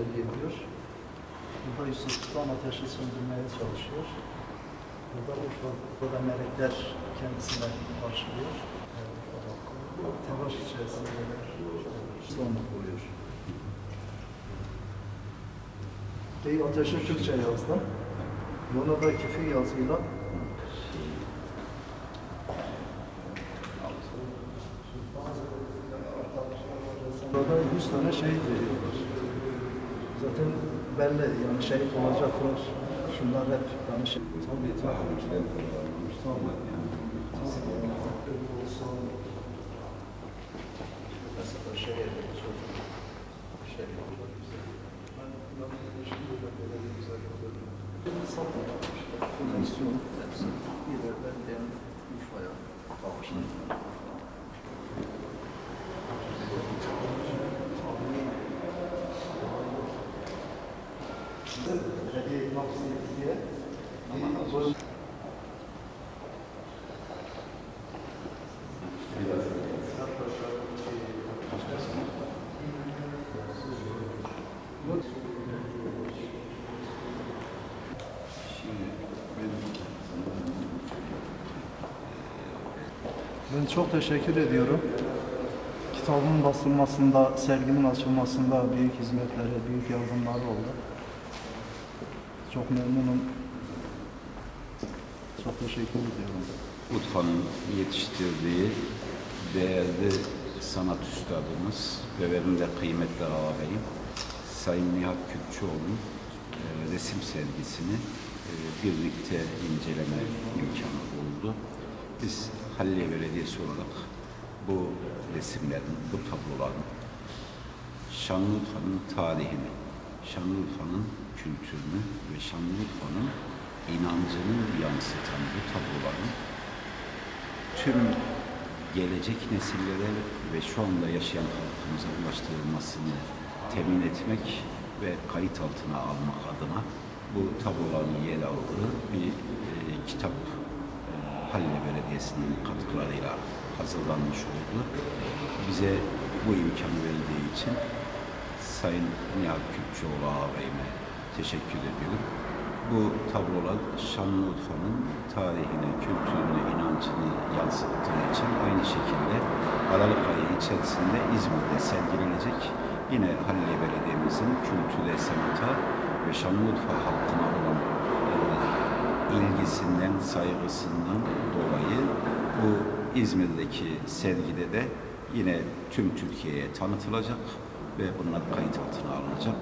sergi ediyor. Burada Yusuf tutan ateşi söndürmeye çalışıyor. Burada Urfa, burada melekler kendisine karşılıyor. Bu telaş içerisinde son buluyor. Ey ateşi Türkçe yazdım. Bunu da küfür yazıyla Burada 100 tane şehit veriyorlar. Zaten belli yani şehit olacaklar. Şunlar hep yani şey. Tabii tabii. Tabii. Mesela şey şey olacak bize. Ben ben şimdi de böyle bir güzel yapıyorum. Satmadım işte. Komisyon hepsi. İleriden diyen Urfa'ya bağışladılar. Hediye Ben çok teşekkür ediyorum. Kitabın basılmasında, serginin açılmasında büyük hizmetleri, büyük yardımları oldu. Çok memnunum. Çok teşekkür ediyorum. Utfa'nın yetiştirdiği değerli sanat üstadımız ve benim de kıymetli ağabeyim Sayın Nihat Kürkçüoğlu'nun e, resim sergisini e, birlikte inceleme imkanı oldu. Biz Halliye Belediyesi olarak bu resimlerin, bu tabloların Şanlıurfa'nın tarihini, Şanlıurfa'nın kültürünü ve Şanlıurfa'nın inancını yansıtan bu tabloların tüm gelecek nesillere ve şu anda yaşayan halkımıza ulaştırılmasını temin etmek ve kayıt altına almak adına bu tabloların yer aldığı bir e, kitap e, Halle Belediyesi'nin katkılarıyla hazırlanmış oldu. Bize bu imkanı verdiği için Sayın Nihat Kürkçoğlu ağabeyime teşekkür ediyorum. Bu tablolar Şanlıurfa'nın tarihini, kültürünü, inancını yansıttığı için aynı şekilde Aralık ayı içerisinde İzmir'de sergilenecek. Yine Halilye Belediye'mizin kültüre, sanata ve Şanlıurfa halkına olan e, ilgisinden, saygısından dolayı bu İzmir'deki sergide de yine tüm Türkiye'ye tanıtılacak ve bunlar kayıt altına alınacak.